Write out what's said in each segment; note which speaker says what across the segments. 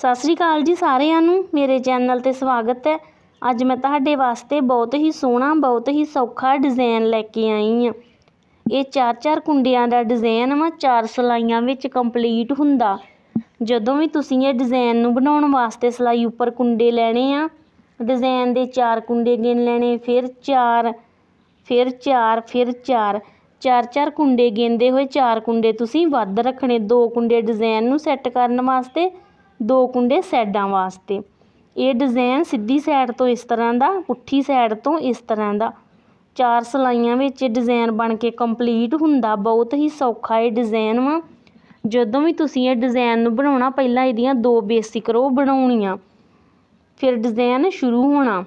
Speaker 1: ਸਤਿ ਸ਼੍ਰੀ ਅਕਾਲ ਜੀ ਸਾਰਿਆਂ ਨੂੰ। ਮੇਰੇ ਚੈਨਲ 'ਤੇ ਸਵਾਗਤ ਹੈ। ਅੱਜ ਮੈਂ ਤੁਹਾਡੇ ਵਾਸਤੇ ਬਹੁਤ ਹੀ ਸੋਹਣਾ, ਬਹੁਤ ਹੀ ਸੌਖਾ ਡਿਜ਼ਾਈਨ ਲੈ ਕੇ ਆਈ ਹਾਂ। ਇਹ ਚਾਰ ਚਾਰ ਕੁੰਡਿਆਂ ਦਾ ਡਿਜ਼ਾਈਨ ਵਾ, ਚਾਰ ਸਲਾਈਆਂ ਵਿੱਚ ਕੰਪਲੀਟ ਹੁੰਦਾ। ਜਦੋਂ ਵੀ ਤੁਸੀਂ ਇਹ ਡਿਜ਼ਾਈਨ ਨੂੰ ਬਣਾਉਣ ਵਾਸਤੇ ਸਲਾਈ ਉੱਪਰ ਕੁੰਡੇ ਲੈਣੇ ਆ, ਡਿਜ਼ਾਈਨ ਦੇ ਚਾਰ ਕੁੰਡੇ ਗਿਣ ਲੈਣੇ, ਫਿਰ ਚਾਰ ਫਿਰ ਚਾਰ ਫਿਰ ਚਾਰ ਚਾਰ ਚਾਰ ਕੁੰਡੇ ਗਿਣਦੇ ਹੋਏ ਚਾਰ ਕੁੰਡੇ ਤੁਸੀਂ ਵੱਧ ਰੱਖਣੇ, ਦੋ ਕੁੰਡੇ ਡਿਜ਼ਾਈਨ ਨੂੰ ਸੈੱਟ ਕਰਨ ਵਾਸਤੇ। ਦੋ ਕੁੰਡੇ ਸਾਈਡਾਂ ਵਾਸਤੇ। ਇਹ ਡਿਜ਼ਾਈਨ ਸਿੱਧੀ ਸਾਈਡ ਤੋਂ ਇਸ ਤਰ੍ਹਾਂ ਦਾ, ਪੁੱਠੀ ਸਾਈਡ ਤੋਂ ਇਸ ਤਰ੍ਹਾਂ ਦਾ। ਚਾਰ ਸਲਾਈਆਂ ਵਿੱਚ ਡਿਜ਼ਾਈਨ ਬਣ ਕੇ ਕੰਪਲੀਟ ਹੁੰਦਾ, ਬਹੁਤ ਹੀ ਸੌਖਾ ਇਹ ਡਿਜ਼ਾਈਨ ਵਾ। ਜਦੋਂ ਵੀ ਤੁਸੀਂ ਇਹ ਡਿਜ਼ਾਈਨ ਨੂੰ ਬਣਾਉਣਾ, ਪਹਿਲਾਂ ਇਹਦੀਆਂ ਦੋ ਬੇਸਿਕ ਰੋ ਬਣਾਉਣੀਆਂ। ਫਿਰ ਡਿਜ਼ਾਈਨ ਸ਼ੁਰੂ ਹੋਣਾ।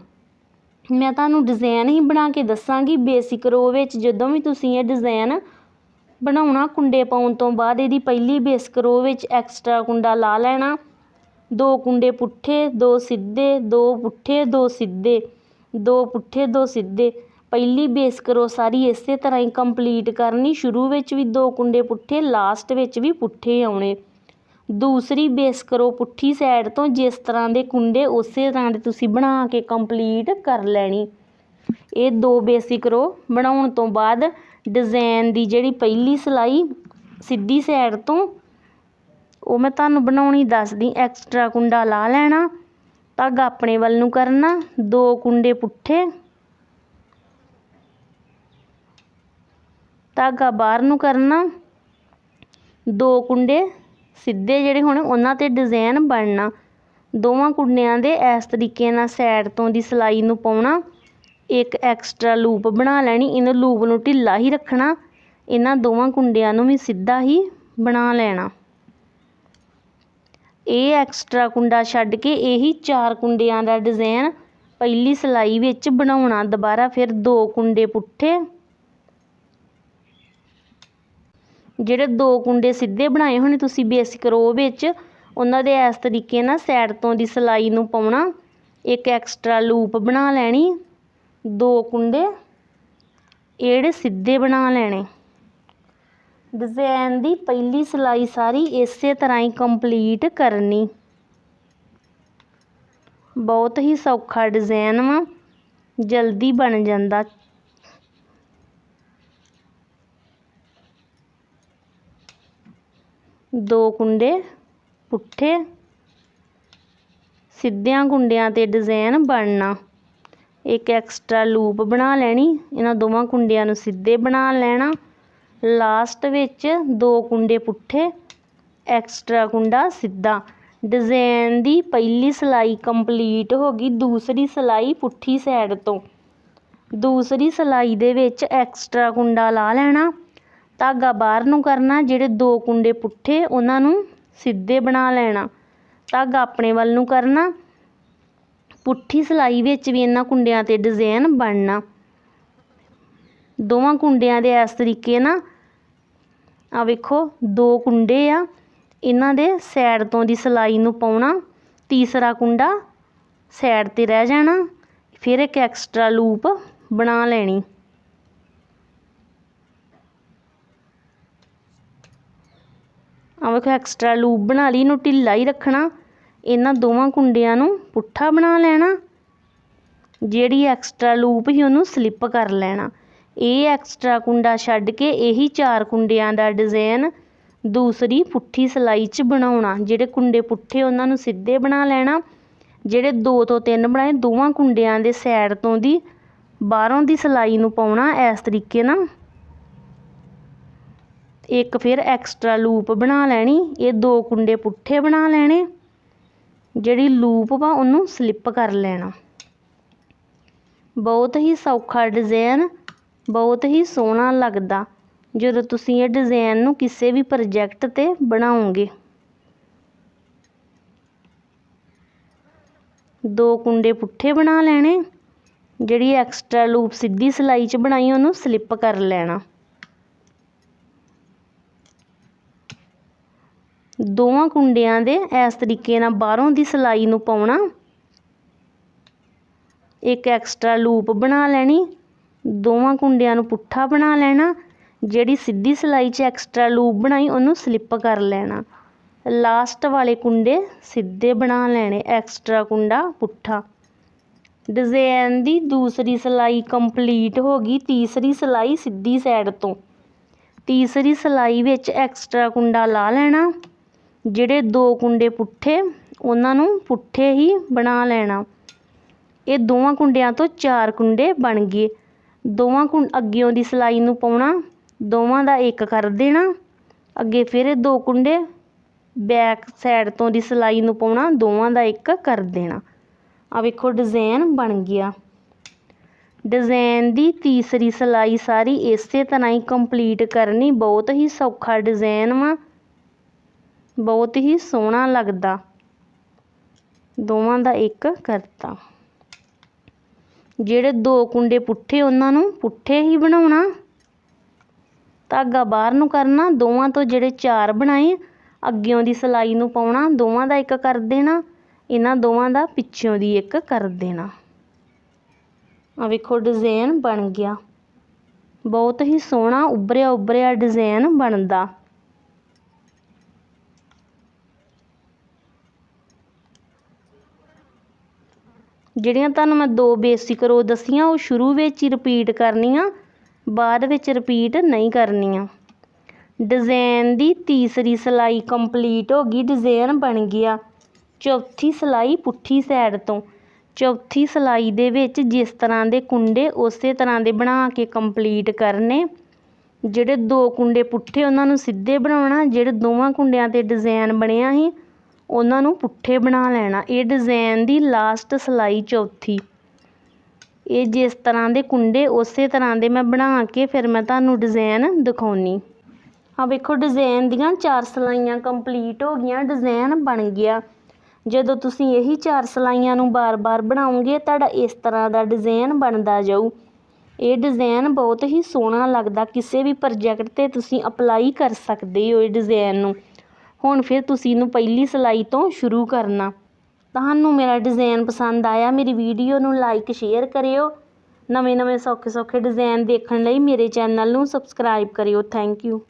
Speaker 1: ਮੈਂ ਤੁਹਾਨੂੰ ਡਿਜ਼ਾਈਨ ਹੀ ਬਣਾ ਕੇ ਦੱਸਾਂਗੀ ਬੇਸਿਕ ਰੋ ਵਿੱਚ। ਜਦੋਂ ਵੀ ਤੁਸੀਂ ਇਹ ਡਿਜ਼ਾਈਨ ਬਣਾਉਣਾ ਕੁੰਡੇ ਪਾਉਣ ਤੋਂ ਬਾਅਦ, ਇਹਦੀ ਪਹਿਲੀ ਬੇਸਿਕ ਰੋ ਵਿੱਚ ਐਕਸਟਰਾ ਕੁੰਡਾ ਲਾ ਲੈਣਾ। ਦੋ ਕੁੰਡੇ ਪੁੱਠੇ, ਦੋ ਸਿੱਧੇ, ਦੋ ਪੁੱਠੇ, ਦੋ ਸਿੱਧੇ, ਦੋ ਪੁੱਠੇ, ਦੋ ਸਿੱਧੇ। ਪਹਿਲੀ ਬੇਸਿਕ ਰੋ ਸਾਰੀ, ਇਸੇ ਤਰ੍ਹਾਂ ਹੀ ਕੰਪਲੀਟ ਕਰਨੀ। ਸ਼ੁਰੂ ਵਿੱਚ ਵੀ ਦੋ ਕੁੰਡੇ ਪੁੱਠੇ ਲਾਸਟ ਵਿੱਚ ਵੀ ਪੁੱਠੇ ਆਉਣੇ। ਦੂਸਰੀ ਬੇਸਿਕ ਰੋ ਪੁੱਠੀ ਸਾਈਡ ਤੋਂ, ਜਿਸ ਤਰ੍ਹਾਂ ਦੇ ਕੁੰਡੇ, ਉਸੇ ਤਰ੍ਹਾਂ ਦੇ ਤੁਸੀਂ ਬਣਾ ਕੇ ਕੰਪਲੀਟ ਕਰ ਲੈਣੀ। ਇਹ ਦੋ ਬੇਸਿਕ ਰੋ ਬਣਾਉਣ ਤੋਂ ਬਾਅਦ ਡਿਜ਼ਾਈਨ ਦੀ ਜਿਹੜੀ ਪਹਿਲੀ ਸਿਲਾਈ, ਸਿੱਧੀ ਸਾਈਡ ਤੋਂ ਉਹ ਮੈਂ ਤੁਹਾਨੂੰ ਬਣਾਉਣੀ ਦੱਸਦੀ ਐਕਸਟਰਾ ਕੁੰਡਾ ਲਾ ਲੈਣਾ ਧਾਗਾ ਆਪਣੇ ਵੱਲ ਨੂੰ ਕਰਨਾ, ਦੋ ਕੁੰਡੇ ਪੁੱਠੇ। ਧਾਗਾ ਬਾਹਰ ਨੂੰ ਕਰਨਾ, ਦੋ ਕੁੰਡੇ ਸਿੱਧੇ ਜਿਹੜੇ ਹੋਣੇ, ਉਹਨਾਂ 'ਤੇ ਡਿਜ਼ਾਈਨ ਬਣਨਾ। ਦੋਵਾਂ ਕੁੰਡਿਆਂ ਦੇ ਇਸ ਤਰੀਕੇ ਨਾਲ ਸਾਈਡ ਤੋਂ ਦੀ ਸਲਾਈ ਨੂੰ ਪਾਉਣਾ, ਇੱਕ ਐਕਸਟਰਾ ਲੂਪ ਬਣਾ ਲੈਣੀ, ਇਹਨਾਂ ਲੂਪ ਨੂੰ ਢਿੱਲਾ ਹੀ ਰੱਖਣਾ, ਇਹਨਾਂ ਦੋਵਾਂ ਕੁੰਡਿਆਂ ਨੂੰ ਵੀ ਸਿੱਧਾ ਹੀ ਬਣਾ ਲੈਣਾ। ਇਹ ਐਕਸਟਰਾ ਕੁੰਡਾ ਛੱਡ ਕੇ ਇਹੀ ਚਾਰ ਕੁੰਡਿਆਂ ਦਾ ਡਿਜ਼ਾਈਨ ਪਹਿਲੀ ਸਲਾਈ ਵਿੱਚ ਬਣਾਉਣਾ। ਦੁਬਾਰਾ ਫਿਰ ਦੋ ਕੁੰਡੇ ਪੁੱਠੇ। ਜਿਹੜੇ ਦੋ ਕੁੰਡੇ ਸਿੱਧੇ ਬਣਾਏ ਹੋਣੇ, ਤੁਸੀਂ ਬੇਸਿਕ ਰੋ ਵਿੱਚ। ਉਹਨਾਂ ਦੇ ਇਸ ਤਰੀਕੇ ਨਾਲ ਸਾਈਡ ਤੋਂ ਦੀ ਸਲਾਈ ਨੂੰ ਪਾਉਣਾ। ਇੱਕ ਐਕਸਟਰਾ ਲੂਪ ਬਣਾ ਲੈਣੀ। ਦੋ ਕੁੰਡੇ। ਜਿਹੜੇ ਸਿੱਧੇ ਬਣਾ ਲੈਣੇ। ਡਿਜ਼ਾਈਨ ਦੀ ਪਹਿਲੀ ਸਿਲਾਈ ਸਾਰੀ ਇਸੇ ਤਰ੍ਹਾਂ ਹੀ ਕੰਪਲੀਟ ਕਰਨੀ। ਬਹੁਤ ਹੀ ਸੌਖਾ ਡਿਜ਼ਾਈਨ ਵਾ, ਜਲਦੀ ਬਣ ਜਾਂਦਾ। ਦੋ ਕੁੰਡੇ, ਪੁੱਠੇ, ਸਿੱਧਿਆਂ ਕੁੰਡਿਆਂ 'ਤੇ ਡਿਜ਼ਾਈਨ ਬਣਨਾ। ਇੱਕ ਐਕਸਟਰਾ ਲੂਪ ਬਣਾ ਲੈਣੀ, ਇਹਨਾਂ ਦੋਵਾਂ ਕੁੰਡਿਆਂ ਨੂੰ ਸਿੱਧੇ ਬਣਾ ਲੈਣਾ। ਲਾਸਟ ਵਿੱਚ ਦੋ ਕੁੰਡੇ ਪੁੱਠੇ, ਐਕਸਟਰਾ ਕੁੰਡਾ ਸਿੱਧਾ। ਡਿਜ਼ਾਈਨ ਦੀ ਪਹਿਲੀ ਸਲਾਈ ਕੰਪਲੀਟ ਹੋ ਗਈ ਦੂਸਰੀ ਸਲਾਈ ਪੁੱਠੀ ਸਾਈਡ ਤੋਂ। ਦੂਸਰੀ ਸਲਾਈ ਦੇ ਵਿੱਚ ਐਕਸਟਰਾ ਕੁੰਡਾ ਲਾ ਲੈਣਾ। ਧਾਗਾ ਬਾਹਰ ਨੂੰ ਕਰਨਾ, ਜਿਹੜੇ ਦੋ ਕੁੰਡੇ ਪੁੱਠੇ, ਉਹਨਾਂ ਨੂੰ ਸਿੱਧੇ ਬਣਾ ਲੈਣਾ। ਧਾਗਾ ਆਪਣੇ ਵੱਲ ਨੂੰ ਕਰਨਾ। ਪੁੱਠੀ ਸਲਾਈ ਵਿੱਚ ਵੀ ਇਹਨਾਂ ਕੁੰਡਿਆਂ 'ਤੇ ਡਿਜ਼ਾਈਨ ਬਣਨਾ। ਦੋਵਾਂ ਕੁੰਡਿਆਂ ਦੇ ਇਸ ਤਰੀਕੇ ਨਾਲ ਆ ਵੇਖੋ, ਦੋ ਕੁੰਡੇ ਆ। ਇਹਨਾਂ ਦੇ ਸਾਈਡ ਤੋਂ ਦੀ ਸਲਾਈ ਨੂੰ ਪਾਉਣਾ, ਤੀਸਰਾ ਕੁੰਡਾ ਸਾਈਡ 'ਤੇ ਰਹਿ ਜਾਣਾ, ਫਿਰ ਇੱਕ ਐਕਸਟਰਾ ਲੂਪ ਬਣਾ ਲੈਣੀ। ਆ ਵੇਖੋ ਐਕਸਟਰਾ ਲੂਪ ਬਣਾ ਲਈ, ਇਹਨੂੰ ਢਿੱਲਾ ਹੀ ਰੱਖਣਾ। ਇਹਨਾਂ ਦੋਵਾਂ ਕੁੰਡਿਆਂ ਨੂੰ ਪੁੱਠਾ ਬਣਾ ਲੈਣਾ। ਜਿਹੜੀ ਐਕਸਟਰਾ ਲੂਪ ਹੀ ਉਹਨੂੰ ਸਲਿੱਪ ਕਰ ਲੈਣਾ। ਇਹ ਐਕਸਟਰਾ ਕੁੰਡਾ ਛੱਡ ਕੇ ਇਹੀ ਚਾਰ ਕੁੰਡਿਆਂ ਦਾ ਡਿਜ਼ਾਈਨ ਦੂਸਰੀ ਪੁੱਠੀ ਸਲਾਈ 'ਚ ਬਣਾਉਣਾ। ਜਿਹੜੇ ਕੁੰਡੇ ਪੁੱਠੇ ਉਹਨਾਂ ਨੂੰ ਸਿੱਧੇ ਬਣਾ ਲੈਣਾ। ਜਿਹੜੇ ਦੋ ਤੋਂ ਤਿੰਨ ਬਣਾਏ, ਦੋਵਾਂ ਕੁੰਡਿਆਂ ਦੇ ਸਾਈਡ ਤੋਂ ਦੀ ਬਾਹਰੋਂ ਦੀ ਸਲਾਈ ਨੂੰ ਪਾਉਣਾ ਇਸ ਤਰੀਕੇ ਨਾਲ। ਇੱਕ ਫਿਰ ਐਕਸਟਰਾ ਲੂਪ ਬਣਾ ਲੈਣੀ। ਇਹ ਦੋ ਕੁੰਡੇ ਪੁੱਠੇ ਬਣਾ ਲੈਣੇ। ਜਿਹੜੀ ਲੂਪ ਵਾ ਉਹਨੂੰ ਸਲਿੱਪ ਕਰ ਲੈਣਾ। ਬਹੁਤ ਹੀ ਸੌਖਾ ਡਿਜ਼ਾਈਨ ਬਹੁਤ ਹੀ ਸੋਹਣਾ ਲੱਗਦਾ ਜਦੋਂ ਤੁਸੀਂ ਇਹ ਡਿਜ਼ਾਈਨ ਨੂੰ ਕਿਸੇ ਵੀ ਪ੍ਰੋਜੈਕਟ 'ਤੇ ਬਣਾਓਗੇ। ਦੋ ਕੁੰਡੇ ਪੁੱਠੇ ਬਣਾ ਲੈਣੇ, ਜਿਹੜੀ ਐਕਸਟਰਾ ਲੂਪ ਸਿੱਧੀ ਸਿਲਾਈ 'ਚ ਬਣਾਈ ਉਹਨੂੰ ਸਲਿੱਪ ਕਰ ਲੈਣਾ। ਦੋਵਾਂ ਕੁੰਡਿਆਂ ਦੇ ਇਸ ਤਰੀਕੇ ਨਾਲ ਬਾਹਰੋਂ ਦੀ ਸਿਲਾਈ ਨੂੰ ਪਾਉਣਾ। ਇੱਕ ਐਕਸਟਰਾ ਲੂਪ ਬਣਾ ਲੈਣੀ ਦੋਵਾਂ ਕੁੰਡਿਆਂ ਨੂੰ ਪੁੱਠਾ ਬਣਾ ਲੈਣਾ, ਜਿਹੜੀ ਸਿੱਧੀ ਸਿਲਾਈ 'ਚ ਐਕਸਟਰਾ ਲੂਪ ਬਣਾਈ ਉਹਨੂੰ ਸਲਿੱਪ ਕਰ ਲੈਣਾ। ਲਾਸਟ ਵਾਲੇ ਕੁੰਡੇ ਸਿੱਧੇ ਬਣਾ ਲੈਣੇ ਐਕਸਟਰਾ ਕੁੰਡਾ ਪੁੱਠਾ। ਡਿਜ਼ਾਈਨ ਦੀ ਦੂਸਰੀ ਸਿਲਾਈ ਕੰਪਲੀਟ ਹੋ ਗਈ, ਤੀਸਰੀ ਸਿਲਾਈ ਸਿੱਧੀ ਸਾਈਡ ਤੋਂ। ਤੀਸਰੀ ਸਿਲਾਈ ਵਿੱਚ ਐਕਸਟਰਾ ਕੁੰਡਾ ਲਾ ਲੈਣਾ, ਜਿਹੜੇ ਦੋ ਕੁੰਡੇ ਪੁੱਠੇ, ਉਹਨਾਂ ਨੂੰ ਪੁੱਠੇ ਹੀ ਬਣਾ ਲੈਣਾ। ਇਹ ਦੋਵਾਂ ਕੁੰਡਿਆਂ ਤੋਂ ਚਾਰ ਕੁੰਡੇ ਬਣ ਗਏ। ਦੋਵਾਂ ਕੁੰ, ਅੱਗਿਓਂ ਦੀ ਸਿਲਾਈ ਨੂੰ ਪਾਉਣਾ, ਦੋਵਾਂ ਦਾ ਇੱਕ ਕਰ ਦੇਣਾ, ਅੱਗੇ ਫਿਰ ਦੋ ਕੁੰਡੇ ਬੈਕ ਸਾਈਡ ਤੋਂ ਦੀ ਸਿਲਾਈ ਨੂੰ ਪਾਉਣਾ, ਦੋਵਾਂ ਦਾ ਇੱਕ ਕਰ ਦੇਣਾ। ਆ ਵੇਖੋ ਡਿਜ਼ਾਈਨ ਬਣ ਗਿਆ। ਡਿਜ਼ਾਈਨ ਦੀ ਤੀਸਰੀ ਸਿਲਾਈ ਸਾਰੀ ਇਸੇ ਤਰ੍ਹਾਂ ਹੀ ਕੰਪਲੀਟ ਕਰਨੀ, ਬਹੁਤ ਹੀ ਸੌਖਾ ਡਿਜ਼ਾਈਨ ਵਾ। ਬਹੁਤ ਹੀ ਸੋਹਣਾ ਲੱਗਦਾ। ਦੋਵਾਂ ਦਾ ਇੱਕ ਕਰਤਾ। ਜਿਹੜੇ ਦੋ ਕੁੰਡੇ ਪੁੱਠੇ ਉਹਨਾਂ ਨੂੰ ਪੁੱਠੇ ਹੀ ਬਣਾਉਣਾ। ਧਾਗਾ ਬਾਹਰ ਨੂੰ ਕਰਨਾ, ਦੋਵਾਂ ਤੋਂ ਜਿਹੜੇ ਚਾਰ ਬਣਾਏ, ਅੱਗਿਓਂ ਦੀ ਸਿਲਾਈ ਨੂੰ ਪਾਉਣਾ, ਦੋਵਾਂ ਦਾ ਇੱਕ ਕਰ ਦੇਣਾ, ਇਹਨਾਂ ਦੋਵਾਂ ਦਾ ਪਿੱਛੋਂ ਦੀ ਇੱਕ ਕਰ ਦੇਣਾ। ਆ ਵੇਖੋ ਡਿਜ਼ਾਈਨ ਬਣ ਗਿਆ। ਬਹੁਤ ਹੀ ਸੋਹਣਾ ਉੱਭਰਿਆ ਉੱਭਰਿਆ ਡਿਜ਼ਾਈਨ ਬਣਦਾ। ਜਿਹੜੀਆਂ ਤੁਹਾਨੂੰ ਮੈਂ ਦੋ ਬੇਸਿਕ ਰੋ ਦੱਸੀਆਂ, ਉਹ ਸ਼ੁਰੂ ਵਿੱਚ ਹੀ ਰਿਪੀਟ ਕਰਨੀਆਂ, ਬਾਅਦ ਵਿੱਚ ਰਿਪੀਟ ਨਹੀਂ ਕਰਨੀਆਂ। ਡਿਜ਼ਾਈਨ ਦੀ ਤੀਸਰੀ ਸਿਲਾਈ ਕੰਪਲੀਟ ਹੋ ਗਈ ਡਿਜ਼ਾਈਨ ਬਣ ਗਿਆ। ਚੌਥੀ ਸਿਲਾਈ ਪੁੱਠੀ ਸਾਈਡ ਤੋਂ। ਚੌਥੀ ਸਿਲਾਈ ਦੇ ਵਿੱਚ ਜਿਸ ਤਰ੍ਹਾਂ ਦੇ ਕੁੰਡੇ, ਉਸੇ ਤਰ੍ਹਾਂ ਦੇ ਬਣਾ ਕੇ ਕੰਪਲੀਟ ਕਰਨੇ। ਜਿਹੜੇ ਦੋ ਕੁੰਡੇ ਪੁੱਠੇ, ਉਹਨਾਂ ਨੂੰ ਸਿੱਧੇ ਬਣਾਉਣਾ। ਜਿਹੜੇ ਦੋਵਾਂ ਕੁੰਡਿਆਂ 'ਤੇ ਡਿਜ਼ਾਈਨ ਬਣਿਆ ਸੀ ਉਹਨਾਂ ਨੂੰ ਪੁੱਠੇ ਬਣਾ ਲੈਣਾ। ਇਹ ਡਿਜ਼ਾਈਨ ਦੀ ਲਾਸਟ ਸਿਲਾਈ ਚੌਥੀ। ਇਹ ਜਿਸ ਤਰ੍ਹਾਂ ਦੇ ਕੁੰਡੇ, ਉਸੇ ਤਰ੍ਹਾਂ ਦੇ ਮੈਂ ਬਣਾ ਕੇ ਫਿਰ ਮੈਂ ਤੁਹਾਨੂੰ ਡਿਜ਼ਾਈਨ ਦਿਖਾਉਣੀ। ਆ ਵੇਖੋ ਡਿਜ਼ਾਈਨ ਦੀਆਂ ਚਾਰ ਸਿਲਾਈਆਂ ਕੰਪਲੀਟ ਹੋ ਗਈਆਂ ਡਿਜ਼ਾਈਨ ਬਣ ਗਿਆ। ਜਦੋਂ ਤੁਸੀਂ ਇਹੀ ਚਾਰ ਸਿਲਾਈਆਂ ਨੂੰ ਬਾਰ-ਬਾਰ ਬਣਾਉਂਗੇ ਤੁਹਾਡਾ ਇਸ ਤਰ੍ਹਾਂ ਦਾ ਡਿਜ਼ਾਈਨ ਬਣਦਾ ਜਾਊ। ਇਹ ਡਿਜ਼ਾਈਨ ਬਹੁਤ ਹੀ ਸੋਹਣਾ ਲੱਗਦਾ। ਕਿਸੇ ਵੀ ਪ੍ਰੋਜੈਕਟ 'ਤੇ ਤੁਸੀਂ ਅਪਲਾਈ ਕਰ ਸਕਦੇ ਹੋ ਇਹ ਡਿਜ਼ਾਈਨ ਨੂੰ। ਹੁਣ ਫਿਰ ਤੁਸੀਂ ਇਹਨੂੰ ਪਹਿਲੀ ਸਿਲਾਈ ਤੋਂ ਸ਼ੁਰੂ ਕਰਨਾ। ਤੁਹਾਨੂੰ ਮੇਰਾ ਡਿਜ਼ਾਈਨ ਪਸੰਦ ਆਇਆ, ਮੇਰੀ ਵੀਡੀਓ ਨੂੰ ਲਾਈਕ ਸ਼ੇਅਰ ਕਰਿਓ। ਨਵੇਂ ਨਵੇਂ ਸੌਖੇ ਸੌਖੇ ਡਿਜ਼ਾਈਨ ਦੇਖਣ ਲਈ ਮੇਰੇ ਚੈਨਲ ਨੂੰ ਸਬਸਕ੍ਰਾਈਬ ਕਰਿਓ। Thank you